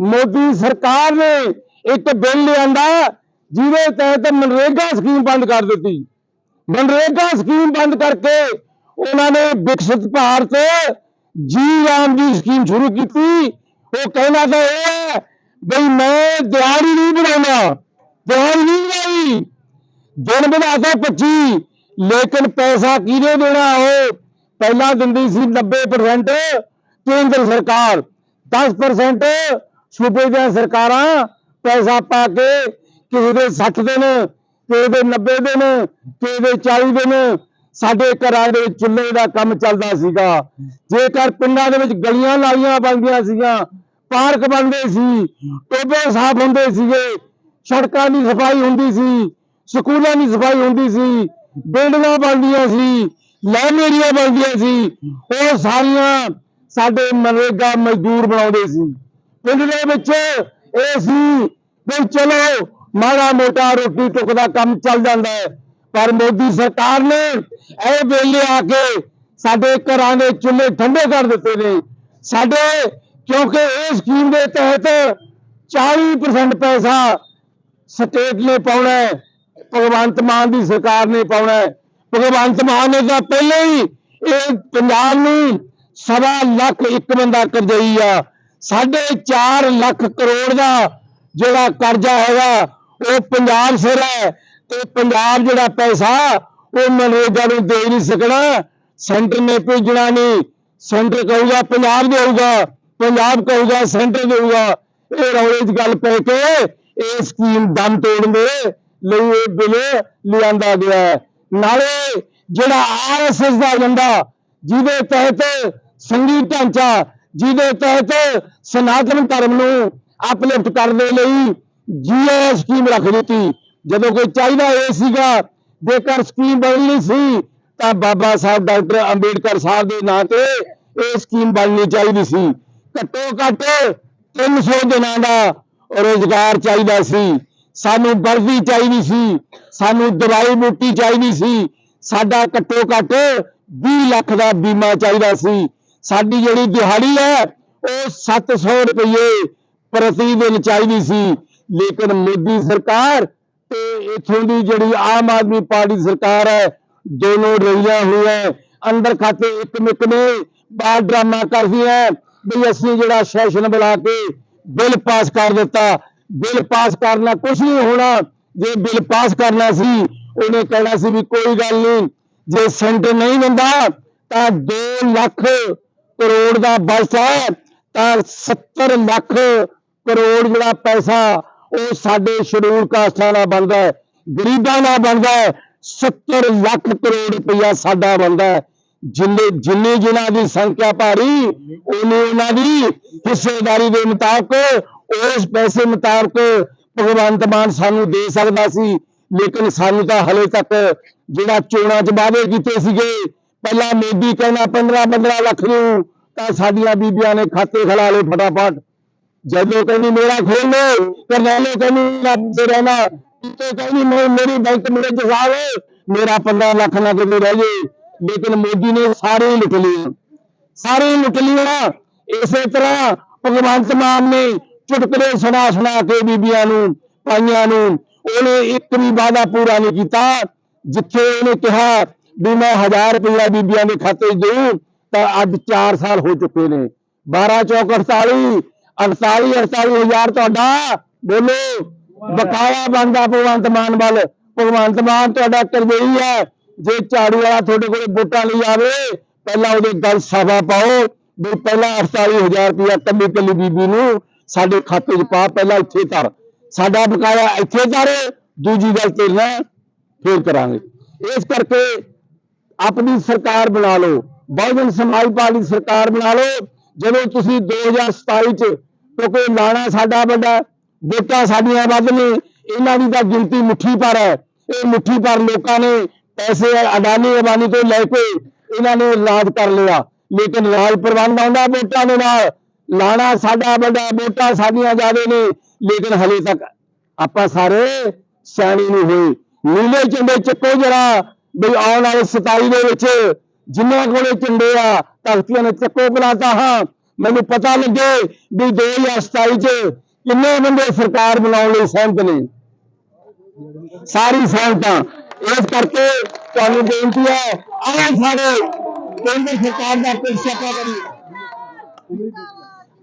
ਮੋਦੀ ਸਰਕਾਰ ਨੇ ਇੱਕ ਬਿੱਲ ਲਿਆਂਦਾ ਜਿਹਦੇ ਤਹਿਤ ਮਨਰੇਗਾ ਸਕੀਮ ਬੰਦ ਕਰ ਦਿੱਤੀ। ਮਨਰੇਗਾ ਸਕੀਮ ਬੰਦ ਕਰਕੇ ਉਹਨਾਂ ਨੇ ਵਿਕਸਿਤ ਭਾਰਤ ਜੀ ਰਾਮ ਦੀ ਸਕੀਮ ਸ਼ੁਰੂ ਕੀਤੀ। ਉਹ ਕਹਿਣਾ ਤਾਂ ਇਹ ਹੈ ਬਈ ਮੈਂ ਦਿਹਾੜੀ ਨਹੀਂ ਬਣਾਉਣਾ ਦਿਹਾੜੀ ਨਹੀਂ ਬਣਾਈ। ਦਿਨ ਬਣਾਤਾ 25 ਲੇਕਿਨ ਪੈਸਾ ਕਿਹਨੇ ਦੇਣਾ ਉਹ? ਪਹਿਲਾਂ ਦਿੰਦੀ ਸੀ 90% ਕੇਂਦਰ ਸਰਕਾਰ 10% ਸੂਬੇ ਦੀਆਂ ਸਰਕਾਰਾਂ ਪੈਸਾ ਪਾ ਕੇ ਕਿਸੇ ਦੇ 60 ਦਿਨ, ਕਿਸੇ ਦੇ 90 ਦਿਨ, ਕਿਸੇ ਦੇ 40 ਦਿਨ ਸਾਡੇ ਘਰਾਂ ਦੇ ਵਿੱਚ ਚੁੱਲ੍ਹੇ ਦਾ ਕੰਮ ਚੱਲਦਾ ਸੀਗਾ। ਜੇਕਰ ਪਿੰਡਾਂ ਦੇ ਵਿੱਚ ਗਲੀਆਂ ਨਾਲੀਆਂ ਬਣਦੀਆਂ ਸੀਗੀਆਂ, ਪਾਰਕ ਬਣਦੇ ਸੀ ਟੋਬੇ ਸਾਫ਼ ਹੁੰਦੇ ਸੀਗੇ, ਸੜਕਾਂ ਦੀ ਸਫ਼ਾਈ ਹੁੰਦੀ ਸੀ, ਸਕੂਲਾਂ ਦੀ ਸਫ਼ਾਈ ਹੁੰਦੀ ਸੀ, ਬਿਲਡਿੰਗਾਂ ਬਣਦੀਆਂ ਸੀ, ਲਾਇਬ੍ਰੇਰੀਆਂ ਬਣਦੀਆਂ ਸੀ, ਉਹ ਸਾਰੀਆਂ ਸਾਡੇ ਮਨਰੇਗਾ ਮਜ਼ਦੂਰ ਬਣਾਉਂਦੇ ਸੀ। ਪਿੰਡ ਦੇ ਵਿੱਚ ਇਹ ਸੀ ਵੀ ਚਲੋ ਮਾੜਾ ਮੋਟਾ ਰੋਟੀ ਟੁੱਕ ਦਾ ਕੰਮ ਚੱਲ ਜਾਂਦਾ ਹੈ, ਪਰ ਮੋਦੀ ਸਰਕਾਰ ਨੇ ਇਹ ਵੇਲੇ ਆ ਕੇ ਸਾਡੇ ਘਰਾਂ ਦੇ ਚੁੱਲ੍ਹੇ ਠੰਡੇ ਕਰ ਦਿੱਤੇ ਨੇ। ਸਾਡੇ ਕਿਉਂਕਿ ਇਹ ਸਕੀਮ ਦੇ ਤਹਿਤ 40% ਪੈਸਾ ਸਟੇਟ ਨੇ ਪਾਉਣਾ ਹੈ, ਭਗਵੰਤ ਮਾਨ ਦੀ ਸਰਕਾਰ ਨੇ ਪਾਉਣਾ ਹੈ। ਭਗਵੰਤ ਮਾਨ ਨੇ ਤਾਂ ਪਹਿਲਾਂ ਹੀ ਇਹ ਪੰਜਾਬ ਨੂੰ ਸਵਾ ਲੱਖ ਇੱਕ ਬੰਦਾ ਕਰਜ਼ਈ ਆ। ਸਾਢੇ 4 ਲੱਖ ਕਰੋੜ ਦਾ ਜਿਹੜਾ ਕਰਜ਼ਾ ਹੈਗਾ, ਉਹ ਪੰਜਾਬ ਸਿਰ ਹੈ ਤੇ ਪੰਜਾਬ ਜਿਹੜਾ ਪੈਸਾ, ਉਹ ਮਨਰੇਗਾ ਨੂੰ ਦੇ ਨਹੀਂ ਸਕਣਾ। ਸੈਂਟਰ ਨੇ ਭੇਜਣਾ ਨਹੀਂ। ਸੈਂਟਰ ਕਹੂਗਾ, ਪੰਜਾਬ ਦੇਊਗਾ। ਪੰਜਾਬ ਕਹੂਗਾ, ਸੈਂਟਰ ਦੇਊਗਾ। ਇਹ ਰੌਲੇ 'ਚ ਗੱਲ ਪੈ ਕੇ ਇਹ ਸਕੀਮ ਦਮ ਤੋੜਨ ਦੇ ਲਈ ਇਹ ਬਿੱਲ ਲਿਆਂਦਾ ਗਿਆ ਹੈ। ਨਾਲੇ ਜਿਹੜਾ ਆਰਐਸਐਸ ਦਾ ਏਜੰਡਾ, ਜਿਹਦੇ ਤਹਿਤ ਸੰਗੀ ਢਾਂਚਾ, ਜਿਹਦੇ ਤਹਿਤ ਸਨਾਤਨ ਧਰਮ ਨੂੰ ਅਪਲਿਫਟ ਕਰਨ ਦੇ ਲਈ ਜੀਐਸ ਸਕੀਮ ਰੱਖ ਦਿੱਤੀ। ਜਦੋਂ ਕੋਈ ਚਾਹੀਦਾ ਇਹ ਸੀਗਾ, ਜੇਕਰ ਸਕੀਮ ਬਦਲਣੀ ਸੀ, ਤਾਂ ਬਾਬਾ ਸਾਹਿਬ ਡਾਕਟਰ ਅੰਬੇਡਕਰ ਸਾਹਿਬ ਦੇ ਨਾਂ ਤੇ ਇਹ ਸਕੀਮ ਬਣਨੀ ਚਾਹੀਦੀ ਸੀ। ਘੱਟੋ ਘੱਟ 300 ਦਿਨਾਂ ਦਾ ਰੋਜ਼ਗਾਰ ਚਾਹੀਦਾ ਸੀ। ਸਾਨੂੰ ਵਰਦੀ ਚਾਹੀਦੀ ਸੀ, ਸਾਨੂੰ ਦਵਾਈ ਬੂਟੀ ਚਾਹੀਦੀ ਸੀ। ਸਾਡਾ ਘੱਟੋ ਘੱਟ 20 ਲੱਖ ਦਾ ਬੀਮਾ ਚਾਹੀਦਾ ਸੀ। ਸਾਡੀ ਜਿਹੜੀ ਦਿਹਾੜੀ ਹੈ ਉਹ 700 ਰੁਪਏ ਪ੍ਰਤੀ ਦਿਨ ਚਾਹੀਦੀ ਸੀ। ਲੇਕਿਨ ਮੋਦੀ ਸਰਕਾਰ ਤੇ ਇਥੋਂ ਦੀ ਜਿਹੜੀ ਆਮ ਆਦਮੀ ਪਾਰਟੀ ਸਰਕਾਰ ਹੈ, ਦੋਨੋਂ ਰਹੀਆਂ ਹੋਈਆਂ। ਅੰਦਰ ਖਾਤੇ ਇੱਕ ਮਿੱਕ ਨੇ ਬਾਹਰ ਡਰਾਮਾ ਕਰਦੀਆਂ। ਵੀ ਅਸੀਂ ਜਿਹੜਾ ਸੈਸ਼ਨ ਬੁਲਾ ਕੇ ਬਿੱਲ ਪਾਸ ਕਰ ਦਿੱਤਾ। ਬਿੱਲ ਪਾਸ ਕਰਨਾ ਕੁਝ ਨਹੀਂ ਹੋਣਾ। ਜੇ ਬਿੱਲ ਪਾਸ ਕਰਨਾ ਸੀ, ਉਹਨੇ ਕਹਿਣਾ ਸੀ ਵੀ ਕੋਈ ਗੱਲ ਨਹੀਂ। ਜੇ ਸੈਂਟਰ ਨਹੀਂ ਦਿੰਦਾ, ਤਾਂ 2 ਲੱਖ ਕਰੋੜ ਦਾ ਬਜਟ ਹੈ। ਤਾਂ 70 ਲੱਖ ਕਰੋੜ ਜਿਹੜਾ ਪੈਸਾ ਉਹ ਸਾਡੇ ਸ਼ਡਿਊਲ ਕਾਸਟਾਂ ਦਾ ਬਣਦਾ ਹੈ, ਗਰੀਬਾਂ ਦਾ ਬਣਦਾ ਹੈ 70 ਲੱਖ ਕਰੋੜ ਰੁਪਇਆ ਸਾਡਾ ਬਣਦਾ ਹੈ। ਜਿੰਨੇ ਜਿੰਨੀ ਜਿਨ੍ਹਾਂ ਦੀ ਸੰਖਿਆ ਭਾਰੀ, ਉਹਨੇ ਉਹਨਾਂ ਦੀ ਹਿੱਸੇਦਾਰੀ ਦੇ ਮੁਤਾਬਕ ਉਸ ਪੈਸੇ ਮੁਤਾਬਕ ਭਗਵੰਤ ਮਾਨ ਸਾਨੂੰ ਦੇ ਸਕਦਾ ਸੀ। ਲੇਕਿਨ ਸਾਨੂੰ ਤਾਂ ਹਲੇ ਤੱਕ ਜਿਹੜਾ ਚੋਣਾਂ 'ਚ ਵਾਅਦੇ ਕੀਤੇ ਸੀਗੇ, ਪਹਿਲਾਂ ਮੋਦੀ ਕਹਿੰਦਾ 15 15 ਲੱਖ ਨੂੰ ਤਾਂ ਸਾਡੀਆਂ ਬੀਬੀਆਂ ਨੇ ਖਾਤੇ ਖਲਾ ਲਏ ਫਟਾਫਟ। ਜਦੋਂ ਕਹਿੰਦੀ, ਮੇਰਾ ਖੋਲ ਲੋ ਕਰਨੈਲੋ ਕਹਿੰਦੀ ਰੱਬ ਦੇ ਰਹਿਣਾ ਤੇ ਕਹਿੰਦੀ ਮੇਰੀ ਬੈਂਕ ਮੇਰੇ ਜਸਾਵੇ ਮੇਰਾ 15 ਲੱਖ ਨਾ ਕਿਤੇ ਰਹਿ ਜੇ ਲੇਕਿਨ ਮੋਦੀ ਨੇ ਸਾਰੇ ਲੁੱਟ ਲਏ। ਸਾਰੇ ਲੁੱਟ ਲਿਆ ਇਸੇ ਤਰ੍ਹਾਂ ਭਗਵੰਤ ਮਾਨ ਨੇ ਚੁਟਕਲੇ ਸੁਣਾ ਸੁਣਾ ਕੇ ਬੀਬੀਆਂ ਨੂੰ ਪਾਈਆਂ ਨੂੰ, ਉਹਨੇ ਇੱਕ ਵੀ ਵਾਅਦਾ ਪੂਰਾ ਨਹੀਂ ਕੀਤਾ, ਜਿੱਥੇ ਉਹਨੇ ਕਿਹਾ ਵੀ ਮੈਂ 1000 ਰੁਪਇਆ ਬੀਬੀਆਂ ਦੇ ਖਾਤੇ 'ਚ ਦੇਊਂ। ਤਾਂ ਅੱਜ 4 ਸਾਲ ਹੋ ਚੁੱਕੇ ਨੇ। 12 ਚੌਕ 48 48 48 ਹਜ਼ਾਰ ਤੁਹਾਡਾ, ਬੋਲੋ। ਬਕਾਇਆ ਬੰਦਾ ਭਗਵੰਤ ਮਾਨ ਵੱਲ। ਭਗਵੰਤ ਮਾਨ ਤੁਹਾਡਾ ਕਰਜ਼ਈ ਹੈ। ਜੇ ਝਾੜੂ ਵਾਲਾ ਤੁਹਾਡੇ ਕੋਲ ਵੋਟਾਂ ਲਈ ਆਵੇ, ਪਹਿਲਾਂ ਉਹਦੇ ਗੱਲ ਸਾਫਾ ਪਾਓ ਵੀ ਪਹਿਲਾਂ 48000 ਰੁਪਇਆ ਕੱਲੀ ਕੱਲੀ ਬੀਬੀ ਨੂੰ ਸਾਡੇ ਖਾਤੇ 'ਚ ਪਾ, ਪਹਿਲਾਂ ਇੱਥੇ ਧਰ। ਸਾਡਾ ਬਕਾਇਆ ਇੱਥੇ ਧਰ, ਦੂਜੀ ਗੱਲ ਤੇਰੇ ਨਾਲ ਫੇਰ ਕਰਾਂਗੇ। ਇਸ ਕਰਕੇ ਆਪਣੀ ਸਰਕਾਰ ਬਣਾ ਲਓ। ਬਹੁਜਨ ਸਮਾਜ ਪਾਰਟੀ ਸਰਕਾਰ ਬਣਾ ਲਓ, ਜਦੋਂ ਤੁਸੀਂ 2027 ਚ ਕਿਉਂਕਿ ਲਾਣਾ ਸਾਡਾ ਵੱਡਾ ਵੋਟਾਂ ਸਾਡੀਆਂ ਵੱਧ ਨੇ, ਇਹਨਾਂ ਦੀ ਤਾਂ ਗਿਣਤੀ ਮੁੱਠੀ ਪਰ ਹੈ। ਇਹ ਮੁੱਠੀ ਪਰ ਲੋਕਾਂ ਨੇ ਪੈਸੇ ਅਡਾਨੀ ਅਬਾਨੀ ਤੋਂ ਲੈ ਕੇ ਇਹਨਾਂ ਨੇ ਰਾਜ ਕਰ ਲਿਆ। ਲੇਕਿਨ ਰਾਜ ਪ੍ਰਬੰਧ ਆਉਂਦਾ ਵੋਟਾਂ ਦੇ ਨਾਲ। ਲਾਣਾ ਸਾਡਾ ਵੱਡਾ ਵੋਟਾਂ ਸਾਡੀਆਂ ਜ਼ਿਆਦੇ ਨੇ। ਲੇਕਿਨ ਹਲੇ ਤੱਕ ਆਪਾਂ ਸਾਰੇ ਸਿਆਣੇ ਨਹੀਂ ਹੋਏ। ਨੀਲੇ ਝੰਡੇ ਚੱਕੋ ਜਰਾ ਵੀ ਆਉਣ ਵਾਲੇ 27 ਦੇ ਵਿੱਚ ਜਿੰਨਾ ਕੋਲੇ ਝੰਡੇ ਆ ਧਰਤੀਆਂ ਨੇ ਚੱਕੋ ਬੁਲਾਤਾ ਹਾਂ। ਮੈਨੂੰ ਪਤਾ ਲੱਗੇ ਵੀ 2027 ਚ ਕਿੰਨੇ ਬੰਦੇ ਸਰਕਾਰ ਬਣਾਉਣ ਲਈ ਸਹਿਮਤ ਨੇ। ਸਾਰੀ ਸਹਿਮਤਾਂ। ਇਸ ਕਰਕੇ ਤੁਹਾਨੂੰ ਬੇਨਤੀ ਹੈ, ਆਹ ਸਾਰੇ ਕੇਂਦਰ ਸਰਕਾਰ ਦਾ ਪਿੱਛਾ ਕਰੀ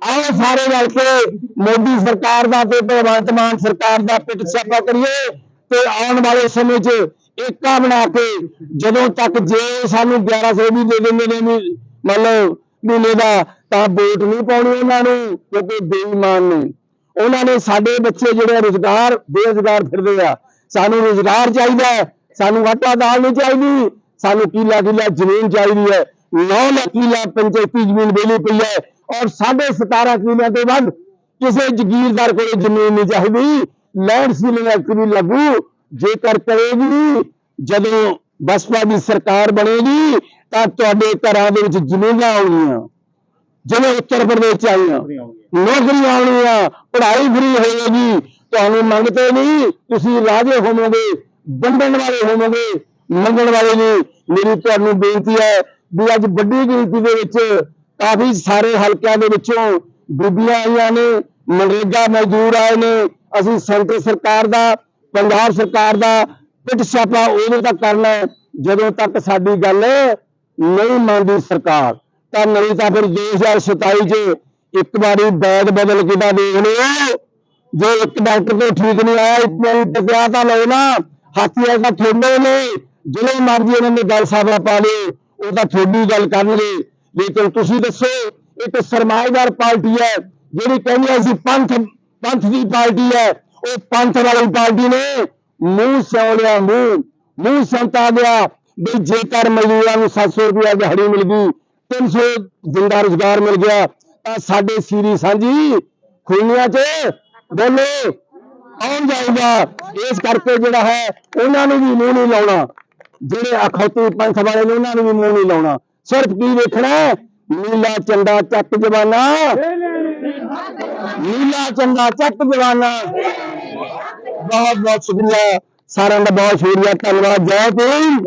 ਆਓ ਸਾਰੇ ਰਲ ਕੇ ਮੋਦੀ ਸਰਕਾਰ ਦਾ ਤੇ ਭਗਵੰਤ ਮਾਨ ਸਰਕਾਰ ਦਾ ਪਿੱਟ ਛਾਪਾ ਕਰੀਏ ਤੇ ਆਉਣ ਵਾਲੇ ਸਮੇਂ 'ਚ ਏਕਾ ਬਣਾ ਕੇ ਜਦੋਂ ਤੱਕ ਜੇ ਸਾਨੂੰ 1100 ਵੀ ਦੇ ਦਿੰਦੇ ਨੇ ਵੀ ਮਤਲਬ ਮਹੀਨੇ ਦਾ, ਤਾਂ ਵੋਟ ਨਹੀਂ ਪਾਉਣੀ ਉਹਨਾਂ ਨੂੰ, ਕਿਉਂਕਿ ਬੇਈਮਾਨ ਨੇ। ਉਹਨਾਂ ਨੇ ਸਾਡੇ ਬੱਚੇ ਜਿਹੜੇ ਰੁਜ਼ਗਾਰ, ਬੇਰੁਜ਼ਗਾਰ ਫਿਰਦੇ ਆ। ਸਾਨੂੰ ਰੁਜ਼ਗਾਰ ਚਾਹੀਦਾ ਸਾਨੂੰ ਆਟਾ ਦਾਲ ਨਹੀਂ ਚਾਹੀਦੀ, ਸਾਨੂੰ ਕਿਲਾ ਕਿਲਾ ਜ਼ਮੀਨ ਚਾਹੀਦੀ ਹੈ। 9 ਲੱਖ ਕਿੱਲਾ ਪੰਚਾਇਤੀ ਜ਼ਮੀਨ ਵੇਲੀ ਪਈ ਹੈ ਔਰ 17.5 ਕਿਲਿਆਂ ਤੋਂ ਵੱਧ ਕਿਸੇ ਜ਼ਗੀਰਦਾਰ ਕੋਲ ਜ਼ਮੀਨ ਨਹੀਂ ਚਾਹੀਦੀ। ਲੈਂਡ ਸੀਲਿੰਗ ਐਕਟ ਵੀ ਲਾਗੂ ਜੇਕਰ ਕਰੇਗੀ ਜਦੋਂ ਬਸਪਾ ਦੀ ਸਰਕਾਰ ਬਣੇਗੀ, ਤਾਂ ਤੁਹਾਡੇ ਘਰਾਂ ਦੇ ਵਿੱਚ ਜ਼ਮੀਨਾਂ ਆਉਣਗੀਆਂ। ਜਿਵੇਂ ਉੱਤਰ ਪ੍ਰਦੇਸ਼ ਆਈਆਂ। ਨੌਕਰੀਆਂ ਆਉਣਗੀਆਂ, ਪੜ੍ਹਾਈ ਫਰੀ ਹੋਏਗੀ। ਤੁਹਾਨੂੰ ਮੰਗਤੇ ਨਹੀਂ, ਤੁਸੀਂ ਰਾਜੇ ਹੋਵੋਗੇ, ਵੰਡਣ ਵਾਲੇ ਹੋਵੋਗੇ। ਮੰਗਣ ਵਾਲੇ ਨਹੀਂ। ਮੇਰੀ ਤੁਹਾਨੂੰ ਬੇਨਤੀ ਹੈ ਵੀ ਅੱਜ ਵੱਡੀ ਗਿਣਤੀ ਦੇ ਵਿੱਚ ਕਾਫੀ ਸਾਰੇ ਹਲਕਿਆਂ ਦੇ ਵਿੱਚੋਂ ਬੀਬੀਆਂ ਆਈਆਂ ਨੇ ਮਨਰੇਗਾ ਮਜ਼ਦੂਰ ਆਏ ਨੇ। ਅਸੀਂ ਸੈਂਟਰ ਸਰਕਾਰ ਦਾ ਪੰਜਾਬ ਸਰਕਾਰ ਦਾ ਪਿੱਟ ਛਾਪਾ ਉਦੋਂ ਤੱਕ ਕਰਨਾ ਜਦੋਂ ਤੱਕ ਸਾਡੀ ਗੱਲ ਨਹੀਂ ਮੰਨਦੀ ਸਰਕਾਰ। ਤਾਂ ਨਹੀਂ ਤਾਂ ਫਿਰ 2027 ਚ ਇੱਕ ਵਾਰੀ ਬੈਗ ਬਦਲ ਕੇ ਤਾਂ ਦੇਖ ਲਿਓ। ਜੇ ਇੱਕ ਡਾਕਟਰ ਤੋਂ ਠੀਕ ਨਹੀਂ ਆਇਆ, ਇੱਕ ਵਾਰੀ ਟਕਿਆ ਤਾਂ ਲਓ ਨਾ। ਹਾਥੀ ਐਸਾ ਥੋੜੇ ਨੇ ਜਿਹੜੇ ਮਰਜ਼ੀ ਉਹਨਾਂ ਨੇ ਗੱਲ ਸਾਹਮਣੇ ਪਾ ਲਿਓ ਉਹ ਤਾਂ ਤੁਹਾਡੀ ਗੱਲ ਕਰਨਗੇ। ਲੇਕਿਨ ਤੁਸੀਂ ਦੱਸੋ, ਇੱਕ ਸਰਮਾਏਦਾਰ ਪਾਰਟੀ ਹੈ, ਜਿਹੜੀ ਕਹਿੰਦੀ ਅਸੀਂ ਪੰਥ ਪੰਥ ਦੀ ਪਾਰਟੀ ਹੈ। ਉਹ ਪੰਥ ਵਾਲੀ ਪਾਰਟੀ ਨੇ ਮੂੰਹ ਸਿਉਂ ਲਿਆ, ਮੂੰਹ ਮੂੰਹ ਸੰਤਾ ਗਿਆ ਵੀ ਜੇਕਰ ਮਜ਼ਦੂਰਾਂ ਨੂੰ 700 ਰੁਪਇਆ ਦਿਹਾੜੀ ਮਿਲ ਗਈ 300 ਜਿੰਦਾ ਰੁਜ਼ਗਾਰ ਮਿਲ ਗਿਆ, ਤਾਂ ਸਾਡੇ ਸੀਰੀ ਸਾਂਝੀ ਖੁਈਆਂ 'ਚ ਬੋਲੋ ਕੌਣ ਜਾਊਗਾ। ਇਸ ਕਰਕੇ ਜਿਹੜਾ ਹੈ, ਉਹਨਾਂ ਨੂੰ ਵੀ ਮੂੰਹ ਨਹੀਂ ਲਾਉਣਾ। ਜਿਹੜੇ ਅਖੌਤੀ ਪੰਥ ਵਾਲੇ ਨੇ, ਉਹਨਾਂ ਨੂੰ ਵੀ ਮੂੰਹ ਨਹੀਂ ਲਾਉਣਾ। ਸਿਰਫ ਕੀ ਵੇਖਣਾ ਨੀਲਾ ਚੰਦਾ ਚੱਕ ਜਵਾਨਾ। ਨੀਲਾ ਚੰਦਾ ਚੱਕ ਜਵਾਨਾ। ਬਹੁਤ ਬਹੁਤ ਸ਼ੁਕਰੀਆ। ਸਾਰਿਆਂ ਦਾ ਬਹੁਤ ਸ਼ੁਕਰੀਆ। ਧੰਨਵਾਦ। ਜੈ ਭੀਮ